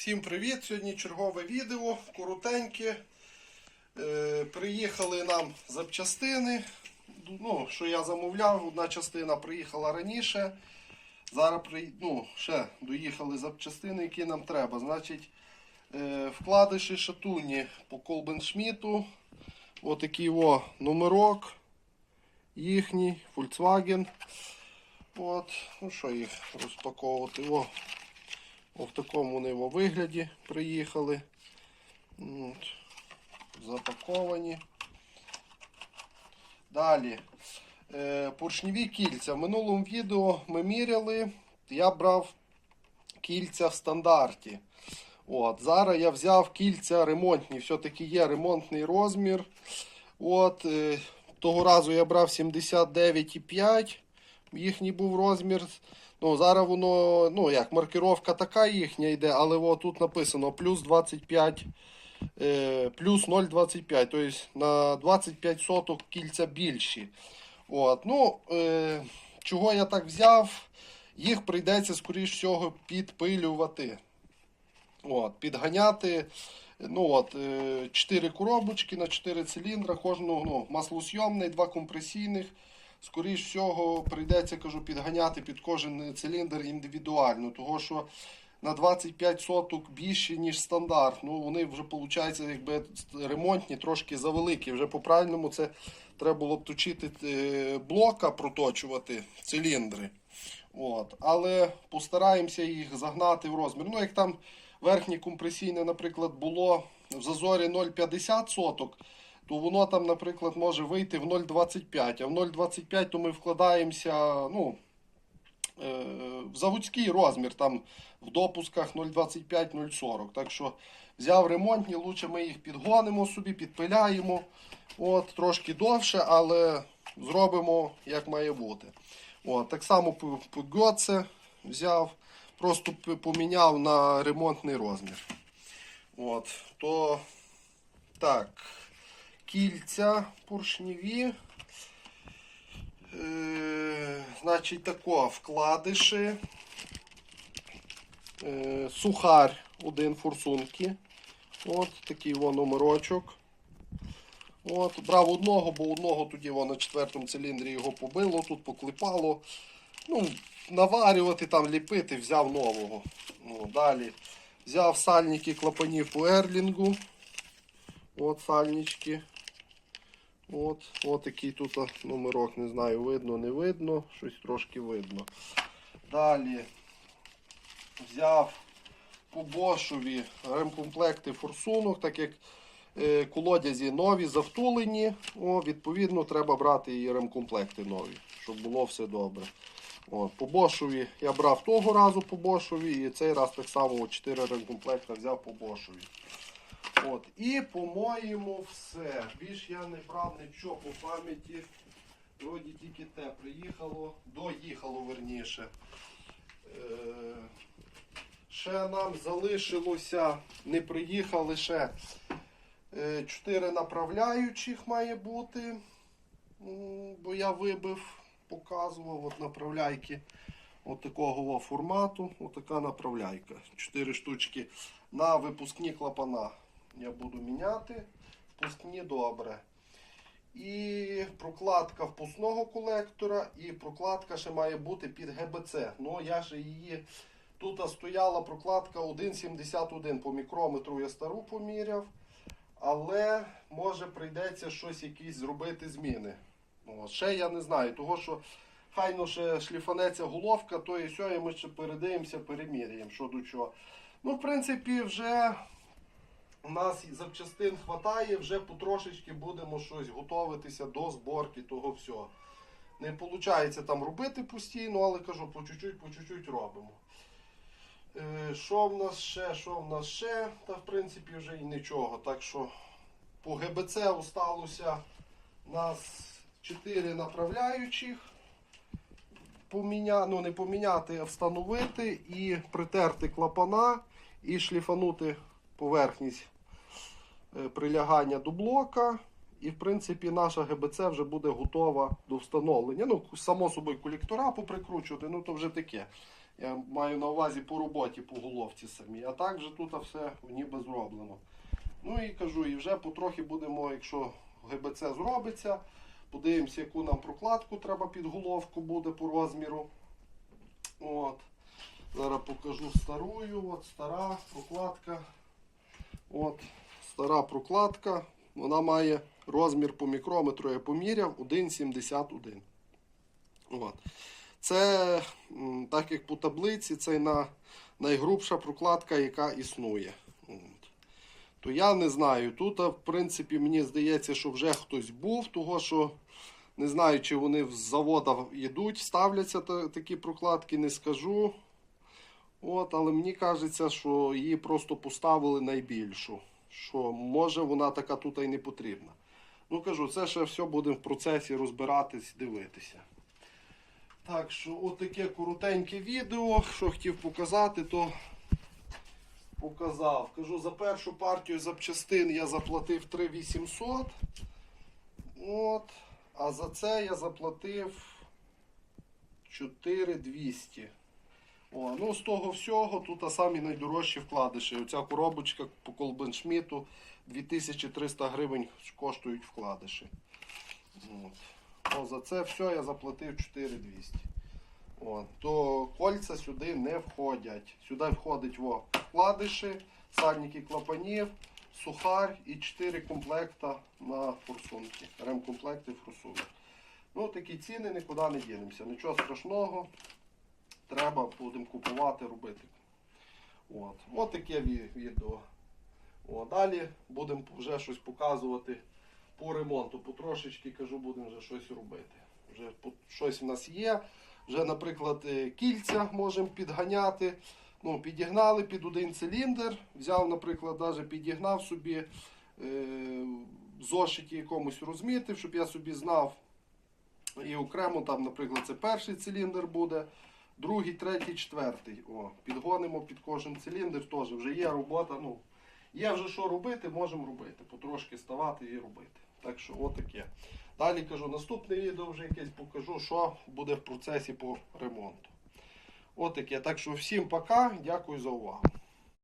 Всім привіт! Сьогодні чергове відео, коротеньке. Е, приїхали нам запчастини. Ну, що я замовляв, одна частина приїхала раніше. Зараз при, ну, ще доїхали запчастини, які нам треба. Значить, е, вкладиші шатуні по Колбеншміту. Отакий о номерок їхній, Volkswagen. От, ну що їх розпаковувати? О, в такому вони во вигляді приїхали. От, запаковані. Далі. Е, поршневі кільця. В минулому відео ми міряли. Я брав кільця в стандарті. От, Зараз я взяв кільця ремонтні. Все-таки є ремонтний розмір. От, е, того разу я брав 79,5. Їхній був розмір. Ну, зараз воно, ну як, маркировка така їхня йде, але о, тут написано плюс 25, е, плюс 0,25, тобто на 25 соток кільця більші. От, ну, е, чого я так взяв, їх прийдеться, скоріш всього, підпилювати. От, підганяти. Ну от, 4 коробочки на 4 циліндра, кожного ну, маслосйомний, два компресійних. Скоріш всього, прийдеться кажу, підганяти під кожен циліндр індивідуально, того що на 25 соток більше, ніж стандарт. Ну, вони вже, виходить, якби ремонтні, трошки завеликі. Вже по правильному це треба було б точити е, блока, проточувати циліндри. От. Але постараємося їх загнати в розмір. Ну, як там верхнє компресійне, наприклад, було в зазорі 0,50 соток, то воно там, наприклад, може вийти в 0,25. А в 0,25 то ми вкладаємося ну, е, в заводський розмір, там в допусках 0,25-0,40. Так що взяв ремонтні, лучше ми їх підгонимо собі, підпиляємо. От, Трошки довше, але зробимо як має бути. От, Так само Гоце взяв, просто поміняв на ремонтний розмір. От, то так, кільця поршневі. Е, значить, тако, вкладиші. Е, сухар один форсунки. От такий во номерочок. От, брав одного, бо одного тоді во, на четвертому циліндрі його побило, тут поклепало. Ну, наварювати там, ліпити, взяв нового. Ну, далі взяв сальники клапанів по ерлінгу. От сальнички. От, от такий тут номерок, не знаю, видно, не видно, щось трошки видно. Далі взяв по бошові ремкомплекти форсунок, так як е, колодязі нові, завтулені. О, відповідно, треба брати і ремкомплекти нові, щоб було все добре. От, по бошові я брав того разу по бошові, і цей раз так само 4 ремкомплекта взяв по бошові. От, і по-моєму все. Більш я не брав нічого по пам'яті. Вроді тільки те приїхало, доїхало верніше. Е, ще нам залишилося, не приїхали ще. е, Чотири направляючих має бути. Бо я вибив, показував от направляйки от такого формату. От така направляйка. Чотири штучки на випускні клапана. Я буду міняти. Впускні добре. І прокладка впускного колектора, і прокладка ще має бути під ГБЦ. Ну, я ж її. Тут стояла прокладка 1,71 по мікрометру я стару поміряв. Але може прийдеться щось якісь зробити зміни. От. Ще я не знаю, того що хайно ще шліфанеться головка, то і все, і ми ще передивимося, переміряємо, що до чого. Ну, в принципі, вже у нас запчастин хватає, вже потрошечки будемо щось готуватися до зборки того всього. Не виходить там робити постійно, але кажу, по чуть-чуть, по чуть-чуть робимо. Е, Що в нас ще? Що в нас ще? Та в принципі вже і нічого. Так що по ГБЦ осталося нас 4 направляючих. Поміня... Ну, не поміняти, а встановити і притерти клапана і шліфанути поверхність е, прилягання до блока. І, в принципі, наша ГБЦ вже буде готова до встановлення. Ну, само собою, колектора поприкручувати, ну то вже таке. Я маю на увазі по роботі, по головці самій. А так же тут все ніби зроблено. Ну і кажу, і вже потрохи будемо, якщо ГБЦ зробиться, подивимося, яку нам прокладку треба під головку буде по розміру. От. Зараз покажу старую. От стара прокладка. От, стара прокладка. Вона має розмір по мікрометру, я поміряв 1,71. От. Це, так як по таблиці, це на, найгрубша прокладка, яка існує. От. То я не знаю. Тут, в принципі, мені здається, що вже хтось був, того що не знаю, чи вони з завода йдуть, ставляться такі прокладки, не скажу. От, але мені кажеться, що її просто поставили найбільшу. Що може вона така тут і не потрібна. Ну кажу, це ще все будемо в процесі розбиратись, дивитися. Так що, отаке коротеньке відео. Що хотів показати, то показав. Кажу, за першу партію запчастин я заплатив 3800. От. А за це я заплатив 4200. О, ну з того всього тут самі найдорожчі вкладиші. Оця коробочка по Колбеншміту 2300 гривень коштують вкладиші. От. О, за це все я заплатив 4200. О, то кольця сюди не входять. Сюди входить во, вкладиші, сальники клапанів, сухар і 4 комплекта на форсунки. Ремкомплекти форсунок. Ну, такі ціни нікуди не дінемося. Нічого страшного. Треба будемо купувати, робити. От. От таке відео. О, далі будемо вже щось показувати по ремонту. Потрошечки кажу, будемо вже щось робити. Вже щось в нас є. Вже, наприклад, е, кільця можемо підганяти. Ну, підігнали під один циліндр. Взяв, наприклад, навіть підігнав собі е, зошиті якомусь розмітив, щоб я собі знав. І окремо там, наприклад, це перший циліндр буде, другий, третій, четвертий. О, підгонимо під кожен циліндр теж. Вже є робота. Ну, є вже що робити, можемо робити. Потрошки ставати і робити. Так що отаке. Далі кажу, наступне відео вже якесь покажу, що буде в процесі по ремонту. Отаке. Так що всім пока, дякую за увагу.